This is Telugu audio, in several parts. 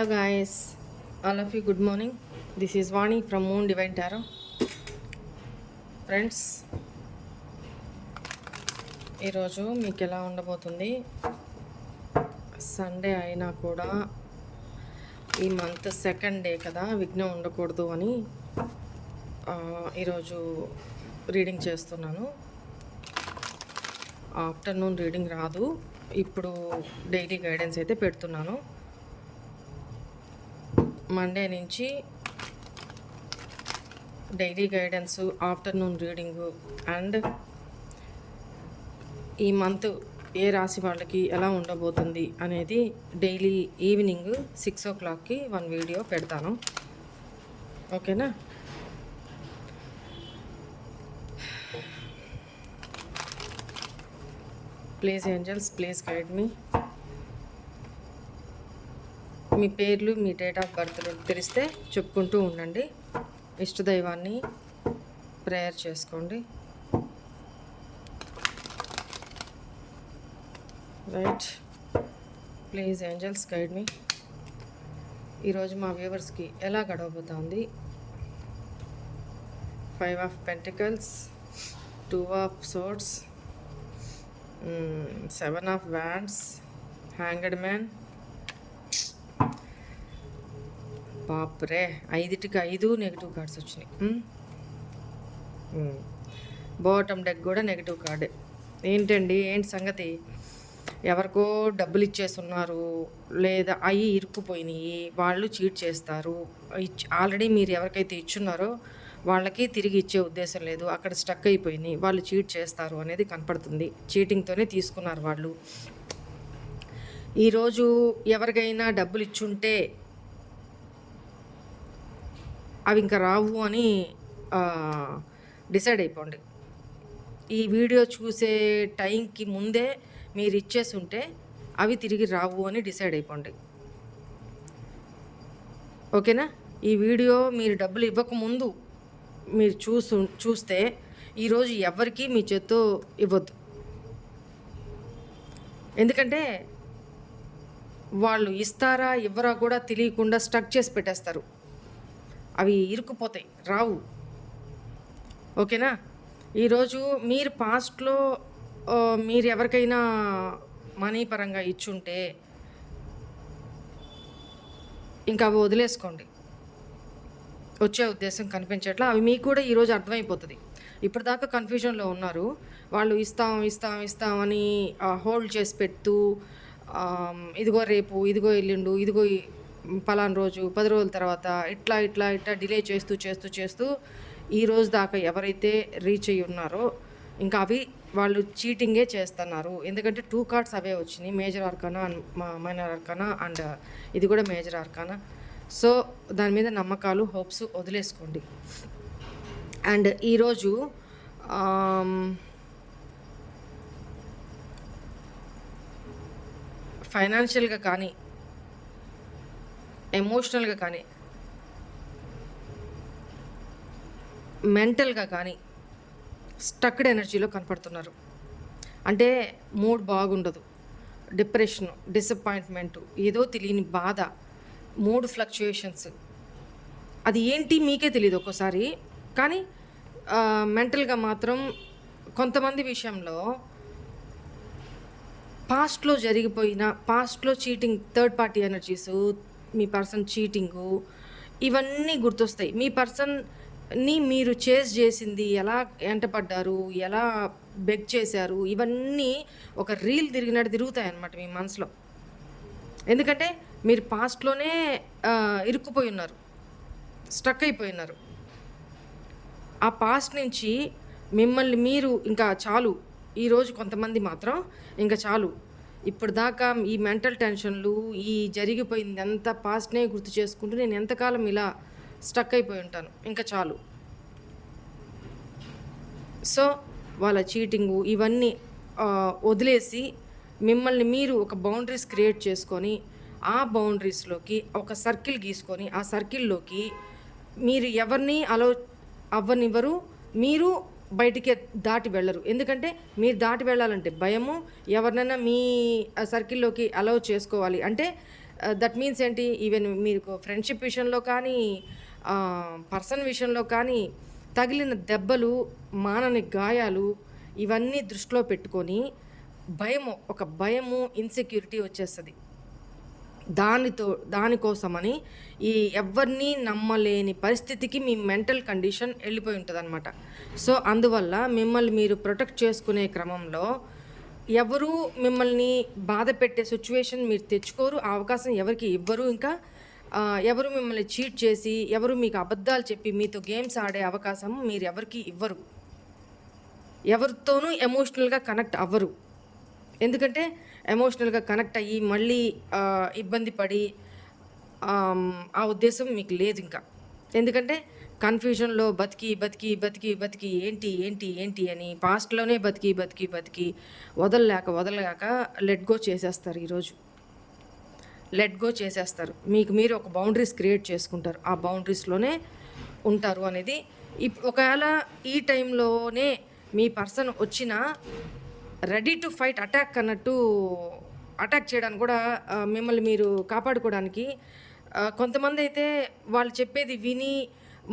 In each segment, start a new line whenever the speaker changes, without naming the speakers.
Hello guys all of you good morning this is Vani from moon divine tarot friends ఈరోజు మీకు ఎలా ఉండబోతుంది? సండే అయినా కూడా ఈ మంత్ సెకండ్ డే కదా విఘ్నం ఉండకూడదు అని ఈరోజు రీడింగ్ చేస్తున్నాను. ఆఫ్టర్నూన్ రీడింగ్ రాదు. ఇప్పుడు డైలీ గైడెన్స్ అయితే పెడుతున్నాను. మండే నుంచి daily guidance afternoon reading and ఈ మంత్ ఏ రాశి వాళ్ళకి ఎలా ఉండబోతుంది అనేది డైలీ ఈవినింగ్ సిక్స్ ఓ క్లాక్కి వన్ వీడియో పెడతాను. ఓకేనా? Please angels please guide me మీ పేర్లు మీ డేట్ ఆఫ్ బర్త్ తెలిస్తే చెప్పుకుంటూ ఉండండి. ఇష్టదైవాన్ని ప్రేయర్ చేసుకోండి. Right please angels guide me ఈరోజు మా వ్యూవర్స్కి ఎలా గడవబోతోంది? Five of pentacles two of swords seven of wands hanged man బాప్రే ఐదుటికి ఐదు నెగిటివ్ కార్డ్స్ వచ్చినాయి. బాటమ్ డెక్ కూడా నెగిటివ్ కార్డే ఏంటండి? ఏంటి సంగతి? ఎవరికో డబ్బులు ఇచ్చేస్తున్నారు లేదా అవి ఇరుక్కుపోయినాయి వాళ్ళు చీట్ చేస్తారు. ఆల్రెడీ మీరు ఎవరికైతే ఇచ్చున్నారో వాళ్ళకి తిరిగి ఇచ్చే ఉద్దేశం లేదు. అక్కడ స్టక్ అయిపోయినాయి. వాళ్ళు చీట్ చేస్తారు అనేది కనపడుతుంది. చీటింగ్తోనే తీసుకున్నారు వాళ్ళు. ఈరోజు ఎవరికైనా డబ్బులు ఇచ్చుంటే అవి ఇంకా రావు అని డిసైడ్ అయిపోండి. ఈ వీడియో చూసే టైంకి ముందే మీరు ఇచ్చేసి ఉంటే అవి తిరిగి రావు అని డిసైడ్ అయిపోండి. ఓకేనా? ఈ వీడియో మీరు డబ్బులు ఇవ్వకముందు మీరు చూసు చూస్తే ఈరోజు ఎవరికి మీ చేత్తో ఇవ్వద్దు. ఎందుకంటే వాళ్ళు ఇస్తారా ఇవ్వరా కూడా తెలియకుండా స్టక్ చేసి పెట్టేస్తారు. అవి ఇరుక్కుపోతాయి. రావు. ఓకేనా? ఈరోజు మీరు పాస్ట్లో మీరు ఎవరికైనా మనీ పరంగా ఇచ్చుంటే ఇంకా అవి వదిలేసుకోండి. వచ్చే ఉద్దేశం కనిపించట్లా అవి మీకు కూడా ఈరోజు అర్థమైపోతుంది. ఇప్పటిదాకా కన్ఫ్యూజన్లో ఉన్నారు. వాళ్ళు ఇస్తాం ఇస్తాం ఇస్తాం అని హోల్డ్ చేసి పెడుతూ ఇదిగో రేపు ఇదిగో ఎల్లుండు ఇదిగో పలానా రోజు పది రోజుల తర్వాత ఇట్లా ఇట్లా ఇట్లా డిలే చేస్తూ చేస్తూ చేస్తూ ఈ రోజు దాకా ఎవరైతే రీచ్ అయ్యి ఉన్నారో ఇంకా అవి వాళ్ళు చీటింగే చేస్తున్నారు. ఎందుకంటే టూ కార్డ్స్ అవే వచ్చినాయి major arcana and minor arcana and ఇది కూడా మేజర్ ఆర్కానా. సో దాని మీద నమ్మకాలు హోప్స్ వదిలేసుకోండి. అండ్ ఈరోజు ఫైనాన్షియల్గా కానీ ఎమోషనల్గా కానీ మెంటల్గా కానీ స్టక్డ్ ఎనర్జీలో కనపడుతున్నారు. అంటే మూడ్ బాగుండదు. డిప్రెషన్ డిసప్పాయింట్మెంట్ ఏదో తెలియని బాధ మూడ్ ఫ్లక్చుయేషన్స్. అది ఏంటి మీకే తెలియదు ఒక్కోసారి. కానీ మెంటల్గా మాత్రం కొంతమంది విషయంలో పాస్ట్లో జరిగిపోయిన పాస్ట్లో చీటింగ్ థర్డ్ పార్టీ ఎనర్జీస్ మీ పర్సన్ చీటింగు ఇవన్నీ గుర్తొస్తాయి. మీ పర్సన్ని మీరు చేజ్ చేసింది ఎలా ఎంటపడ్డారు ఎలా బెగ్ చేశారు ఇవన్నీ ఒక రీల్ తిరిగినట్టు తిరుగుతాయి అన్నమాట మీ మనసులో. ఎందుకంటే మీరు పాస్ట్లోనే ఇరుక్కుపోయి ఉన్నారు స్టక్ అయిపోయి ఉన్నారు ఆ పాస్ట్ నుంచి మిమ్మల్ని మీరు ఇంకా చాలు. ఈరోజు కొంతమంది మాత్రం ఇంకా చాలు. ఇప్పుడు దాకా ఈ మెంటల్ టెన్షన్లు ఈ జరిగిపోయింది ఎంత పాస్ట్నే గుర్తు చేసుకుంటూ నేను ఎంతకాలం ఇలా స్టక్ అయిపోయి ఉంటాను. ఇంకా చాలు. సో వాళ్ళ చీటింగు ఇవన్నీ వదిలేసి మిమ్మల్ని మీరు ఒక బౌండరీస్ క్రియేట్ చేసుకొని ఆ బౌండరీస్లోకి ఒక సర్కిల్ గీసుకొని ఆ సర్కిల్లోకి మీరు ఎవరిని అలో అవ్వనివ్వరు. మీరు బయటికి దాటి వెళ్ళరు. ఎందుకంటే మీరు దాటి వెళ్ళాలంటే భయము ఎవరినైనా మీ సర్కిల్లోకి అలౌ చేసుకోవాలి. అంటే దట్ మీన్స్ ఏంటి? ఈవెన్ మీకు ఫ్రెండ్షిప్ విషయంలో కానీ పర్సన్ విషయంలో కానీ తగిలిన దెబ్బలు మానని గాయాలు ఇవన్నీ దృష్టిలో పెట్టుకొని భయము ఒక భయము ఇన్సెక్యూరిటీ వచ్చేస్తుంది. దానితో దానికోసమని ఈ ఎవరిని నమ్మలేని పరిస్థితికి మీ మెంటల్ కండిషన్ వెళ్ళిపోయి ఉంటుంది అనమాట సో అందువల్ల మిమ్మల్ని మీరు ప్రొటెక్ట్ చేసుకునే క్రమంలో ఎవరు మిమ్మల్ని బాధ పెట్టే సిచ్యువేషన్ మీరు తెచ్చుకోరు ఆ అవకాశం ఎవరికి ఇవ్వరు ఇంకా. ఎవరు మిమ్మల్ని చీట్ చేసి ఎవరు మీకు అబద్ధాలు చెప్పి మీతో గేమ్స్ ఆడే అవకాశం మీరు ఎవరికి ఇవ్వరు. ఎవరితోనూ ఎమోషనల్గా కనెక్ట్ అవ్వరు. ఎందుకంటే ఎమోషనల్గా కనెక్ట్ అయ్యి మళ్ళీ ఇబ్బంది పడి ఆ ఉద్దేశం మీకు లేదు ఇంకా. ఎందుకంటే కన్ఫ్యూజన్లో బతికి బతికి బతికి బతికి ఏంటి ఏంటి ఏంటి అని పాస్ట్లోనే బతికి బతికి బతికి వదలలేక వదలలేక లెట్ గో చేసేస్తారు ఈరోజు. లెట్ గో చేసేస్తారు. మీకు మీరు ఒక బౌండరీస్ క్రియేట్ చేసుకుంటారు. ఆ బౌండరీస్లోనే ఉంటారు అనేది. ఇప్ ఒకవేళ ఈ టైంలోనే మీ పర్సన్ వచ్చిన రెడీ టు ఫైట్ అటాక్ అన్నట్టు అటాక్ చేయడానికి కూడా మిమ్మల్ని మీరు కాపాడుకోవడానికి కొంతమంది అయితే వాళ్ళు చెప్పేది విని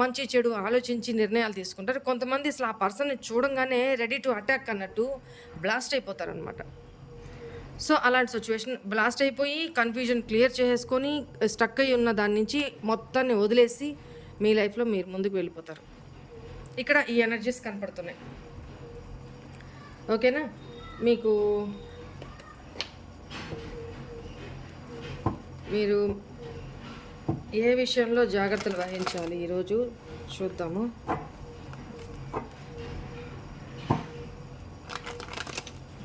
మంచి చెడు ఆలోచించి నిర్ణయాలు తీసుకుంటారు. కొంతమంది అసలు ఆ పర్సన్ని చూడంగానే రెడీ టు అటాక్ అన్నట్టు బ్లాస్ట్ అయిపోతారనమాట సో అలాంటి సిచ్యువేషన్ బ్లాస్ట్ అయిపోయి కన్ఫ్యూజన్ క్లియర్ చేసుకొని స్టక్ అయి ఉన్న దాని నుంచి మొత్తాన్ని వదిలేసి మీ లైఫ్లో మీరు ముందుకు వెళ్ళిపోతారు. ఇక్కడ ఈ ఎనర్జీస్ కనపడుతున్నాయి. ఓకేనా? మీకు మీరు ఏ విషయంలో జాగ్రత్తలు వహించాలి? ఈరోజు చూద్దాము.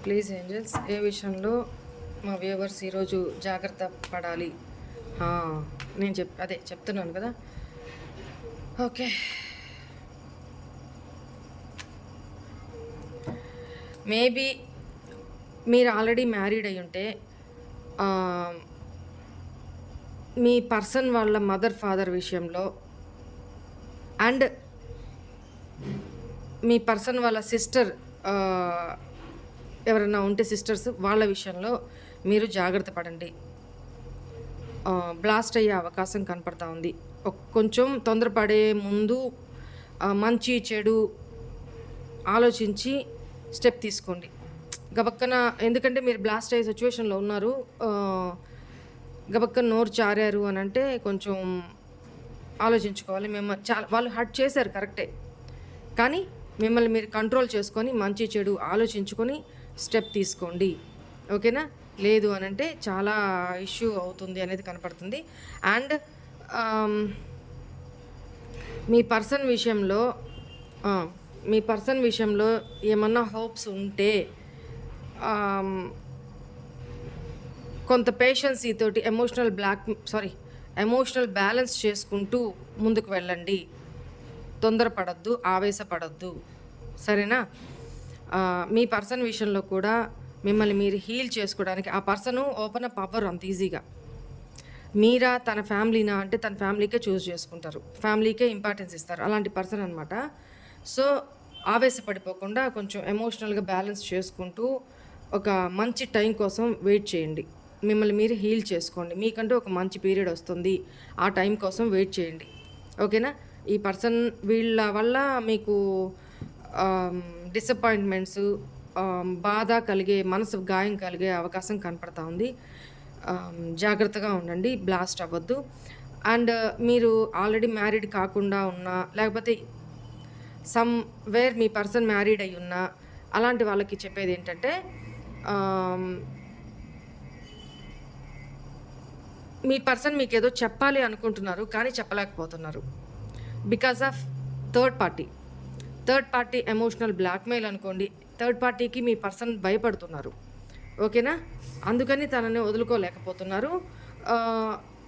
ప్లీజ్ ఏంజల్స్ ఏ విషయంలో మా వ్యూవర్స్ ఈరోజు జాగ్రత్త పడాలి? నేను చెప్ అదే చెప్తున్నాను కదా. ఓకే. మేబీ మీరు ఆల్రెడీ మ్యారీడ్ అయి ఉంటే మీ పర్సన్ వాళ్ళ మదర్ ఫాదర్ విషయంలో అండ్ మీ పర్సన్ వాళ్ళ సిస్టర్ ఎవరైనా ఉంటే సిస్టర్స్ వాళ్ళ విషయంలో మీరు జాగ్రత్త పడండి. బ్లాస్ట్ అయ్యే అవకాశం కనపడతా ఉంది. కొంచెం తొందరపడే ముందు మంచి చెడు ఆలోచించి స్టెప్ తీసుకోండి. గబక్కన ఎందుకంటే మీరు బ్లాస్ట్ అయ్యే సిచ్యువేషన్లో ఉన్నారు గబక్కన నోరు చారారు అని అంటే కొంచెం ఆలోచించుకోవాలి. మేము చాలా వాళ్ళు హర్ట్ చేశారు కరెక్టే కానీ మిమ్మల్ని మీరు కంట్రోల్ చేసుకొని మంచి చెడు ఆలోచించుకొని స్టెప్ తీసుకోండి. ఓకేనా? లేదు అని అంటే చాలా ఇష్యూ అవుతుంది అనేది కనపడుతుంది. అండ్ మీ పర్సన్ విషయంలో మీ పర్సన్ విషయంలో ఏమన్నా హోప్స్ ఉంటే కొంత పేషెన్సీ తోటి emotional block sorry emotional balance చేసుకుంటూ ముందుకు వెళ్ళండి. తొందరపడద్దు ఆవేశపడద్దు. సరేనా? మీ పర్సన్ విషయంలో కూడా మిమ్మల్ని మీరు హీల్ చేసుకోవడానికి ఆ పర్సన్ ఓపెన్ అప్ అవ్వరు అంత ఈజీగా మీరా తన ఫ్యామిలీనా అంటే తన ఫ్యామిలీకే చూస్ చేసుకుంటారు. ఫ్యామిలీకే ఇంపార్టెన్స్ ఇస్తారు. అలాంటి పర్సన్ అనమాట సో ఆవేశపడిపోకుండా కొంచెం ఎమోషనల్గా బ్యాలెన్స్ చేసుకుంటూ ఒక మంచి టైం కోసం వెయిట్ చేయండి. మిమ్మల్ని మీరు హీల్ చేసుకోండి. మీకంటూ ఒక మంచి పీరియడ్ వస్తుంది. ఆ టైం కోసం వెయిట్ చేయండి. ఓకేనా? ఈ పర్సన్ వీళ్ళ వల్ల మీకు డిసప్పాయింట్మెంట్స్ బాధ కలిగే మనసు గాయం కలిగే అవకాశం కనపడతా ఉంది. జాగ్రత్తగా ఉండండి. బ్లాస్ట్ అవ్వద్దు. అండ్ మీరు ఆల్రెడీ మ్యారీడ్ కాకుండా ఉన్నా లేకపోతే సమ్ వేర్ మీ పర్సన్ మ్యారీడ్ అయి ఉన్నా అలాంటి వాళ్ళకి చెప్పేది ఏంటంటే మీ పర్సన్ మీకు ఏదో చెప్పాలి అనుకుంటున్నారు కానీ చెప్పలేకపోతున్నారు. Because of third party. Third party emotional blackmail అనుకోండి థర్డ్ పార్టీకి మీ పర్సన్ భయపడుతున్నారు. ఓకేనా? అందుకని తనని వదులుకోలేకపోతున్నారు.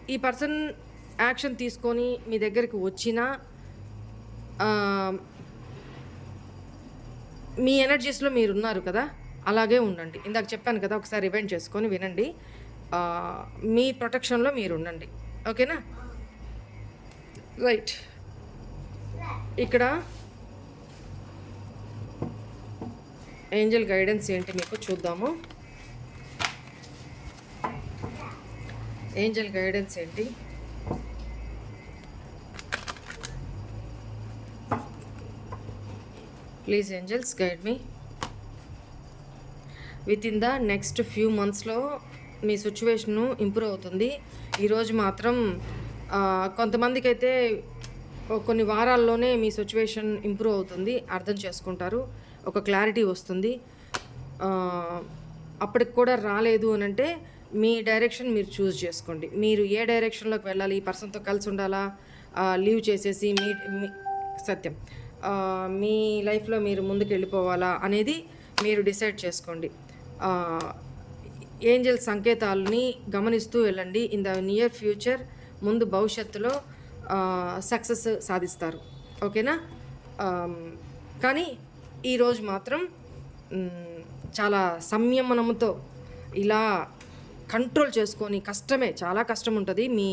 ఈ పర్సన్ యాక్షన్ తీసుకొని మీ దగ్గరికి వచ్చినా మీ ఎనర్జీస్లో మీరు ఉన్నారు కదా? అలాగే ఉండండి. ఇందాక చెప్పాను కదా ఒకసారి రివైండ్ చేసుకొని వినండి. మీ ప్రొటెక్షన్లో మీరు ఉండండి. ఓకేనా రైట్ ఇక్కడ ఏంజల్ గైడెన్స్ ఏంటి మీకు చూద్దాము. ఏంజల్ గైడెన్స్ ఏంటి? Please angels guide me within the next few మంత్స్లో మీ సిచ్యువేషను ఇంప్రూవ్ అవుతుంది. ఈరోజు మాత్రం కొంతమందికి అయితే కొన్ని వారాల్లోనే మీ సిచ్యువేషన్ ఇంప్రూవ్ అవుతుంది. అర్థం చేసుకుంటారు. ఒక క్లారిటీ వస్తుంది. అప్పటికి కూడా రాలేదు అని అంటే మీ డైరెక్షన్ మీరు చూస్ చేసుకోండి. మీరు ఏ డైరెక్షన్లోకి వెళ్ళాలి? ఈ పర్సన్తో కలిసి ఉండాలా? లీవ్ చేసేసి మీ సత్యం. మీ లైఫ్లో మీరు ముందుకు వెళ్ళిపోవాలా అనేది మీరు డిసైడ్ చేసుకోండి. ఏంజల్ సంకేతాలని గమనిస్తూ వెళ్ళండి. ఇన్ ద నియర్ ఫ్యూచర్ ముందు భవిష్యత్తులో సక్సెస్ సాధిస్తారు. ఓకేనా? కానీ ఈరోజు మాత్రం చాలా సంయమనంతో ఇలా కంట్రోల్ చేసుకొని కష్టమే చాలా కష్టం ఉంటుంది మీ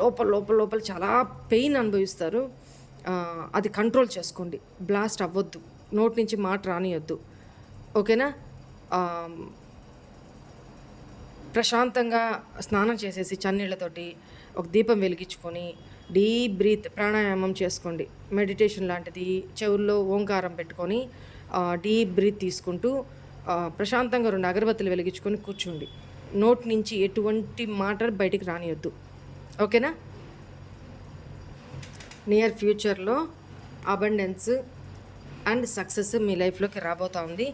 లోపల లోపల లోపల చాలా పెయిన్ అనుభవిస్తారు. అది కంట్రోల్ చేసుకోండి. బ్లాస్ట్ అవ్వద్దు. నోటి నుంచి మాట రానియొద్దు. ఓకేనా? ప్రశాంతంగా స్నానం చేసేసి చన్నీళ్ళతోటి ఒక దీపం వెలిగించుకొని డీప్ బ్రీత్ ప్రాణాయామం చేసుకోండి. మెడిటేషన్ లాంటిది చెవుల్లో ఓంకారం పెట్టుకొని డీప్ బ్రీత్ తీసుకుంటూ ప్రశాంతంగా రెండు అగరబత్తులు వెలిగించుకొని కూర్చోండి. నోటి నుంచి ఎటువంటి మాట బయటికి రానియొద్దు. ఓకేనా? నియర్ ఫ్యూచర్లో అబండెన్స్ అండ్ సక్సెస్ మీ లైఫ్లోకి రాబోతూ ఉంది.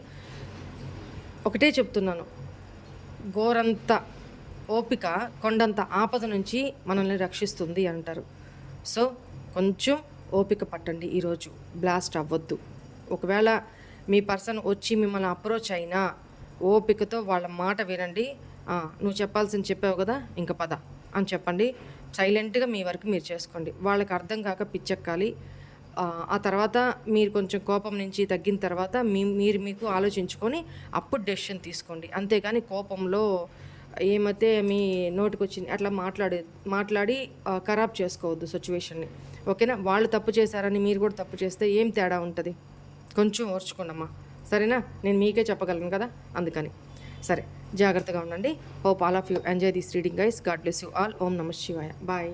ఒకటే చెప్తున్నాను. గోరంత ఓపిక కొండంత ఆపద నుంచి మనల్ని రక్షిస్తుంది అంటారు. సో కొంచెం ఓపిక పట్టండి ఈరోజు. బ్లాస్ట్ అవ్వద్దు. ఒకవేళ మీ పర్సన్ వచ్చి మిమ్మల్ని అప్రోచ్ అయినా ఓపికతో వాళ్ళ మాట వినండి. నువ్వు చెప్పాల్సింది చెప్పావు కదా ఇంక పద అని చెప్పండి. సైలెంట్గా మీ వరకు మీరు చేసుకోండి. వాళ్ళకి అర్థం కాక పిచ్చెక్కాలి. ఆ, తర్వాత మీరు కొంచెం కోపం నుంచి తగ్గిన తర్వాత మీ మీరు మీకు ఆలోచించుకొని అప్పుడు డెసిషన్ తీసుకోండి. అంతేగాని కోపంలో ఏమైతే మీ నోటికి వచ్చింది అట్లా మాట్లాడే మాట్లాడి ఖరాబ్ చేసుకోవద్దు సిచ్యువేషన్ని ఓకేనా? వాళ్ళు తప్పు చేశారని మీరు కూడా తప్పు చేస్తే ఏం తేడా ఉంటుంది? కొంచెం ఓర్చుకోండమ్మా. సరేనా? నేను మీకే చెప్పగలను కదా? అందుకని. సరే జాగ్రత్తగా ఉండండి. Hope all of you enjoy this reading guys God bless you all ఓం నమ శివాయ. బాయ్